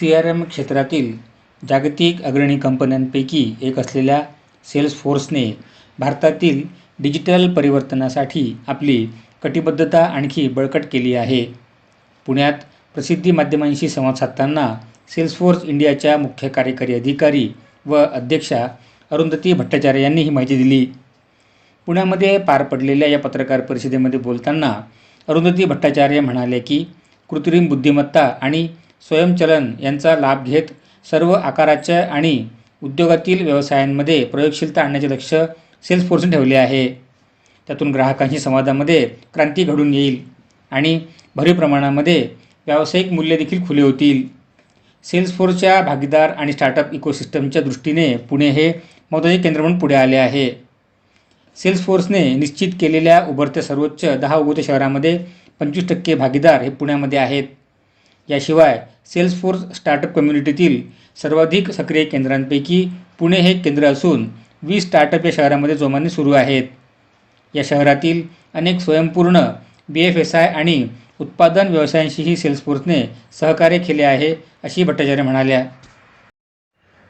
C R M क्षेत्रातील जागतिक अग्रणी कंपन्यांपैकी एक असलेल्या सेल्सफोर्सने भारतातील डिजिटल परिवर्तनासाठी आपली कटिबद्धता आणखी बळकट केली आहे. पुण्यात प्रसिद्धी माध्यमांशी संवाद साधताना सेल्सफोर्स इंडियाच्या मुख्य कार्यकारी अधिकारी व अध्यक्षा अरुंधती भट्टाचार्य यांनी ही माहिती दिली. पुण्यामध्ये पार पडलेल्या या पत्रकार परिषदेमध्ये बोलताना अरुंधती भट्टाचार्य म्हणाले की कृत्रिम बुद्धिमत्ता आणि स्वयंचलन यांचा लाभ घेत सर्व आकाराच्या आणि उद्योगातील व्यवसायांमध्ये प्रयोगशीलता आणण्याचे लक्ष सेल्सफोर्सने ठेवले आहे. त्यातून ग्राहकांशी संवादामध्ये क्रांती घडून येईल आणि भरीव प्रमाणामध्ये व्यावसायिक मूल्य देखील खुले होतील. सेल्सफोर्सच्या भागीदार आणि स्टार्टअप इकोसिस्टमच्या दृष्टीने पुणे हे महत्त्वाचे केंद्र म्हणून पुढे आले आहे. सेल्सफोर्सने निश्चित केलेल्या उभरत्या सर्वोच्च दहा उभत्या शहरामध्ये पंचवीस टक्के भागीदार हे पुण्यामध्ये आहेत. याशिवाय सेल्सफोर्स स्टार्टअप कम्युनिटीतील सर्वाधिक सक्रिय केंद्रांपैकी पुणे हे केंद्र असून वीस स्टार्टअप या शहरामध्ये जोमाने सुरू आहेत. या शहरातील अनेक स्वयंपूर्ण बी एफ एस आय आणि उत्पादन व्यवसायांशीही सेल्सफोर्सने सहकार्य केले आहे अशी भट्टाचार्य म्हणाल्या.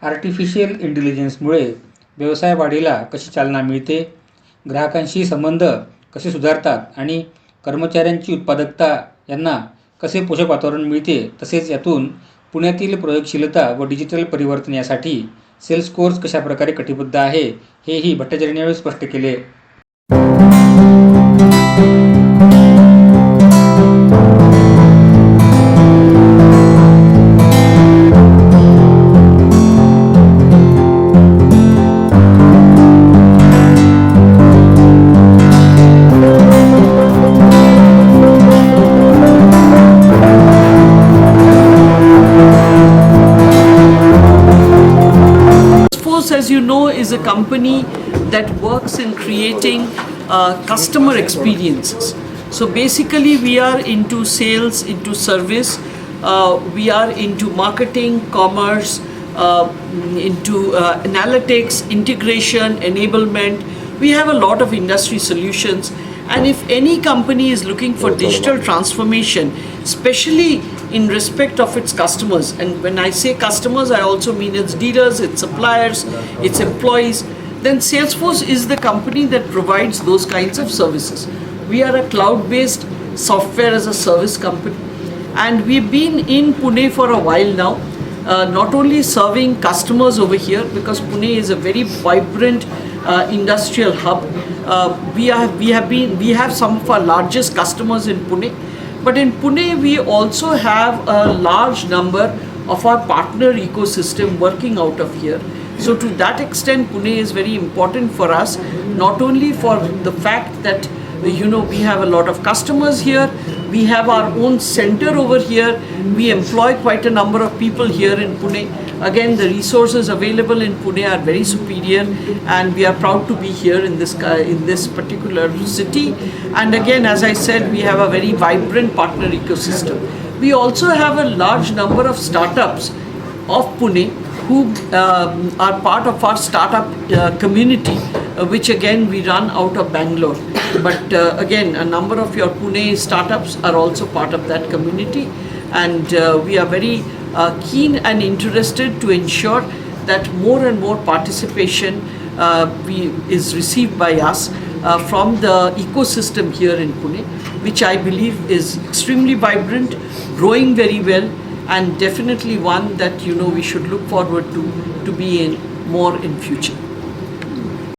आर्टिफिशियल इंटेलिजन्समुळे व्यवसाय वाढीला कशी चालना मिळते? ग्राहकांशी संबंध कसे सुधारतात आणि कर्मचाऱ्यांची उत्पादकता यांना कसे पोषक वातावरण मिळते तसेच यातून पुण्यातील प्रयोगशीलता व डिजिटल परिवर्तन यासाठी सेल्स कोर्स कशाप्रकारे कटिबद्ध आहे हेही भट्टाचार्यांनी यावेळी स्पष्ट केले. As you know, is a company that works in creating uh, customer experiences. So basically, we are into sales, into service, uh, we are into marketing, commerce, uh, into uh, analytics, integration, enablement. We have a lot of industry solutions. And if any company is looking for digital transformation, especially in respect of its customers, and when I say customers, I also mean its dealers, its suppliers, its employees, then Salesforce is the company that provides those kinds of services. We are a cloud based software as a service company, and we've been in Pune for a while now. Uh, not only serving customers over here because Pune is a very vibrant uh, industrial hub. Uh, we are we have been we have some of our largest customers in Pune, but in Pune we also have a large number of our partner ecosystem working out of here. So to that extent, Pune is very important for us, not only for the fact that you know we have a lot of customers here. We have our own center over here. We employ quite a number of people here in pune. Again the resources available in pune are very superior and we are proud to be here in this uh, in this particular city. And again as i said we have a very vibrant partner ecosystem. We also have a large number of startups of Pune who um, are part of our startup uh, community, which again we run out of Bangalore. But uh, again, a number of your Pune startups are also part of that community, and uh, we are very uh, keen and interested to ensure that more and more participation uh, we, is received by us uh, from the ecosystem here in Pune, which I believe is extremely vibrant, growing very well, and definitely one that you know we should look forward to to be in more in future.